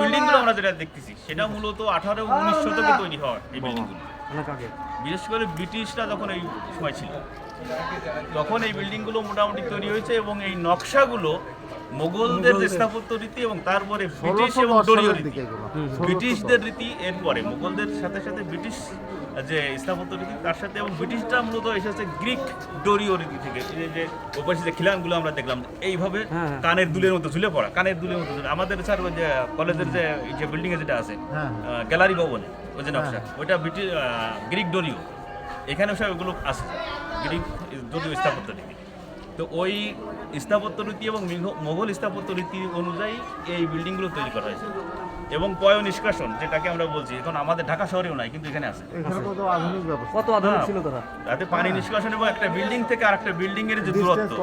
বিল্ডিংগুলো আমরা যেটা দেখতেছি সেটা মূলত আঠারো উনিশ শতকে তৈরি হয় এই বিল্ডিংগুলো বিশেষ করে ব্রিটিশরা যখন এই সময় ছিল। তখন এই বিল্ডিংগুলো মোটামুটি তৈরি হয়েছে এবং এই নকশাগুলো মোগলদের যে স্থাপত্য রীতি এবং তারপরে ব্রিটিশ এবং দলীয় রীতি। ব্রিটিশদের রীতি এরপরে মোগলদের সাথে সাথে ব্রিটিশ যে স্থাপত্য রীতি তার সাথে এবং ব্রিটিশরা মূলত এসেছে গ্রিক ডোরিও রীতি থেকে। যে- ওপাশে যে খিলানগুলো আমরা দেখলাম এইভাবে কানের দুলের মতো ঝুলে পড়া কানের দুলের মতো আমাদের স্যার ওই যে কলেজের যে যে বিল্ডিং এ যেটা আছে হ্যাঁ। গ্যালারি ভবন ওই যে নকশা ওইটা ব্রিটিশ গ্রিক ডোরিও এখানে সব এগুলো আছে। গ্রিক ডোরিও স্থাপত্য রীতি তো ওই স্থাপত্য রীতি এবং মোগল স্থাপত্য রীতি অনুযায়ী এই বিল্ডিংগুলো তৈরি করা হয়েছে। এবং পয় নিষ্কাশন যেটাকে আমরা বলছি। এখন আমাদের ঢাকা শহরেও নাই কিন্তু এখানে আছে। কত আধুনিক ব্যবস্থা। কত আধুনিক হ্যাঁ। ছিল তারা? যাতে পানি নিষ্কাশন এবং একটা বিল্ডিং থেকে আরেকটা বিল্ডিং এর যে দূরত্ব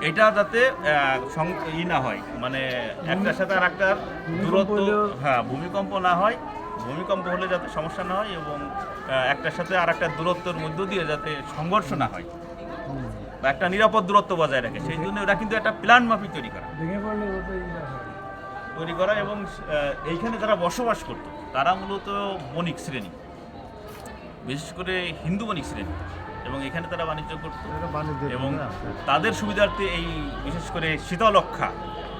এটা যাতে আহ, ই না হয় মানে একটার সাথে আর একটার দূরত্ব হ্যাঁ ভূমিকম্প না হয় ভূমিকম্প হলে যাতে সমস্যা না হয় এবং একটার সাথে আর একটা দূরত্বের মধ্য দিয়ে যাতে সংঘর্ষ না হয় বা একটা নিরাপদ দূরত্ব বজায় রাখে সেই জন্য ওরা কিন্তু একটা প্ল্যান মাফিক তৈরি করা। তৈরি করা এবং এইখানে যারা বসবাস করত তারা মূলত বণিক শ্রেণি বিশেষ করে হিন্দু বণিক শ্রেণি এবং এখানে তারা বাণিজ্য করতো এবং তাদের সুবিধার্থে এই বিশেষ করে শীতলক্ষা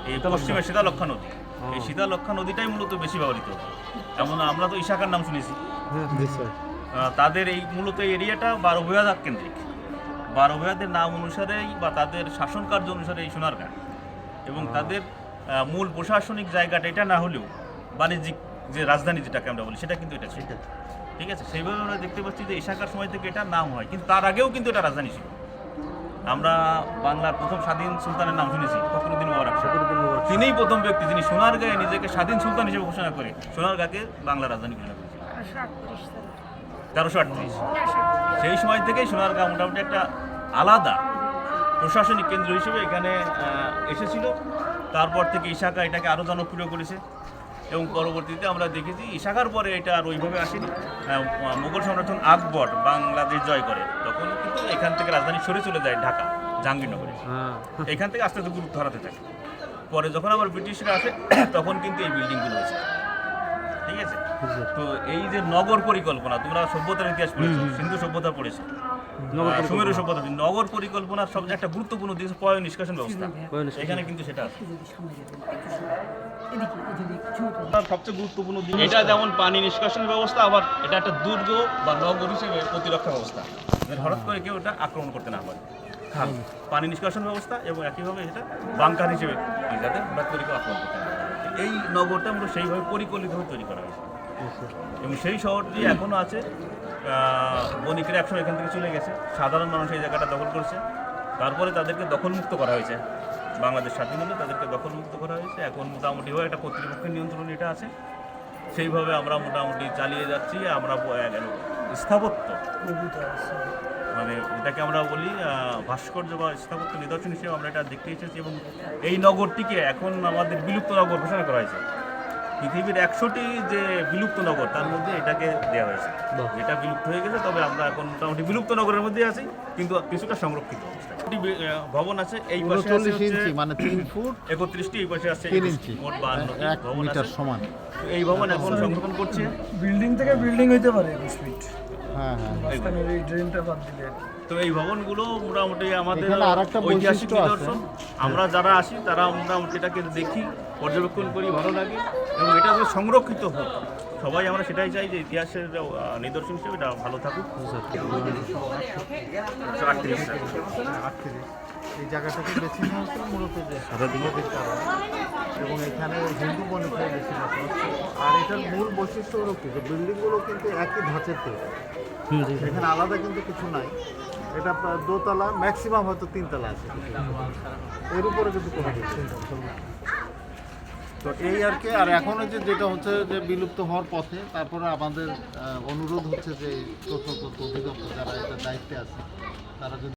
এই পশ্চিমে শীতলক্ষা নদী এই শীতলক্ষা নদীটাই মূলত বেশি ব্যবহৃত হতো। এমন আমরা তো ইশাকার নাম শুনেছি। তাদের এই মূলত এই এরিয়াটা বারো ভূয়াদাক কেন্দ্রিক। বারো ভূয়াদের নাম অনুসারেই বা তাদের শাসন কার্য অনুসারে এই সোনারগাঁ। এবং তাদের মূল প্রশাসনিক জায়গাটা এটা না হলেও বাণিজ্যিক যে রাজধানী যেটাকে আমরা বলি সেটা কিন্তু এটা ছিল। ঠিক আছে? সেইভাবে আমরা দেখতে পাচ্ছি যে ইশাকার সময় থেকে এটা নাম হয়। কিন্তু তার আগেও কিন্তু এটা রাজধানী ছিল। আমরা বাংলার প্রথম স্বাধীন সুলতানের নাম শুনেছি ফখরুদ্দিন মোবারক। তিনিই প্রথম ব্যক্তি যিনি সোনারগাঁয়ে নিজেকে স্বাধীন সুলতান হিসেবে ঘোষণা করে সোনারগাঁকে বাংলা রাজধানী ঘোষণা করেছিলেন তেরোশো আটত্রিশ। সেই সময় থেকেই সোনারগাঁ মোটামুটি একটা আলাদা প্রশাসনিক কেন্দ্র হিসেবে এখানে এসেছিল। তারপর থেকে ইশাকা এটাকে আরও জনপ্রিয় করেছে। এবং পরবর্তীতে আমরা দেখেছি ইশাকার পরে এটা আর ওইভাবে আসেনি। মুঘল মোগল সম্রাট আকবর বাংলাদেশ জয় করে। তখন কিন্তু এখান থেকে রাজধানী সরে চলে যায় ঢাকা জাহাঙ্গীরনগরে। হ্যাঁ। এখান থেকে আস্তে আস্তে গুরুত্ব হারাতে থাকে। পরে যখন আবার ব্রিটিশরা আসে তখন কিন্তু এই বিল্ডিংগুলো হয়েছে। ঠিক আছে? তো এই যে নগর পরিকল্পনা তোমরা সভ্যতার ইতিহাস পড়েছো সিন্ধু সভ্যতা পড়েছো সুমেরু সভ্যতা নগর পরিকল্পনার সবচেয়ে একটা গুরুত্বপূর্ণ দিক পয় নিষ্কাশন ব্যবস্থা এখানে কিন্তু সেটা আছে। সবচেয়ে গুরুত্বপূর্ণ দিক এটা যেমন পানি নিষ্কাশন ব্যবস্থা, আবার এটা একটা দুর্গ বা নগর হিসেবে প্রতিরক্ষা ব্যবস্থা। হঠাৎ করে কেউ এটা আক্রমণ করতে না পারে। পানি নিষ্কাশন ব্যবস্থা এবং একইভাবে এটা বাংকার হিসেবে যাতে হঠাৎ আক্রমণ করতে এই নগরটা আমরা সেইভাবে পরিকল্পিতভাবে তৈরি করা হয়েছে। এবং সেই শহরটি এখনও আছে। বণিকেরা একসময় এখান থেকে চলে গেছে। সাধারণ মানুষ এই জায়গাটা দখল করছে। তারপরে তাদেরকে দখলমুক্ত করা হয়েছে। বাংলাদেশ স্বাধীন হলে তাদেরকে দখলমুক্ত করা হয়েছে। এখন মোটামুটি হয়ে একটা কর্তৃপক্ষের নিয়ন্ত্রণ এটা আছে। সেইভাবে আমরা মোটামুটি চালিয়ে যাচ্ছি, আমরা স্থাপত্য। মানে এটাকে আমরা বলি ভাস্কর্য বা স্থাপত্য নিদর্শন হিসেবে আমরা এটা দেখতে এসেছি এবং এই নগরটিকে এখন আমাদের বিলুপ্ত নগর ঘোষণা করা হয়েছে। পৃথিবীর একশোটি যে বিলুপ্ত নগর তার মধ্যে এটাকে দেওয়া হয়েছে। এটা বিলুপ্ত হয়ে গেছে তবে আমরা এখন মোটামুটি বিলুপ্ত নগরের মধ্যে আছি কিন্তু কিছুটা সংরক্ষিত ভবন আছে এই পাশে ইঞ্চি মানে তিন ফুট একত্রিশটি এই পাশে আছে ইঞ্চি। মোট ভবন আছে। সমান। তো এই ভবন এখন সংরক্ষণ করছে। বিল্ডিং থেকে বিল্ডিং হইতে পারে একুশ ফিট। হ্যাঁ হ্যাঁ। মাঝখানে এই ড্রেনটা বাদ দিলে। তো এই ভবনগুলো মোটামুটি আমাদের ঐতিহাসিক নিদর্শন। আমরা যারা আসি তারা মোটামুটি এটাকে দেখি পর্যবেক্ষণ করি ভালো লাগে। এবং এটা যে সংরক্ষিত হোক সবাই আমরা সেটাই চাই যে ইতিহাসের নিদর্শন হিসেবে এটা ভালো থাকুক। আটত্রিশ। এই জায়গাটাকে বেছে নেওয়া মূলত এবং এখানে হিন্দু বণিকরা বেশি বসবাস আর এটার মূল বৈশিষ্ট্য হলো কি? যে বিল্ডিংগুলো কিন্তু একই ধাঁচের তৈরি। এখানে আলাদা কিন্তু কিছু নাই। এটা দোতলা ম্যাক্সিমাম হয়তো তিনতলা আছে। এর উপরে কিন্তু কোনো তো এই আর কি আর এখন যে যেটা হচ্ছে যে বিলুপ্ত হওয়ার পথে তারপরে আমাদের অনুরোধ হচ্ছে যে প্রত্নতত্ত্ব অধিদপ্তর যারা এটা দায়িত্বে আছে তারা যদি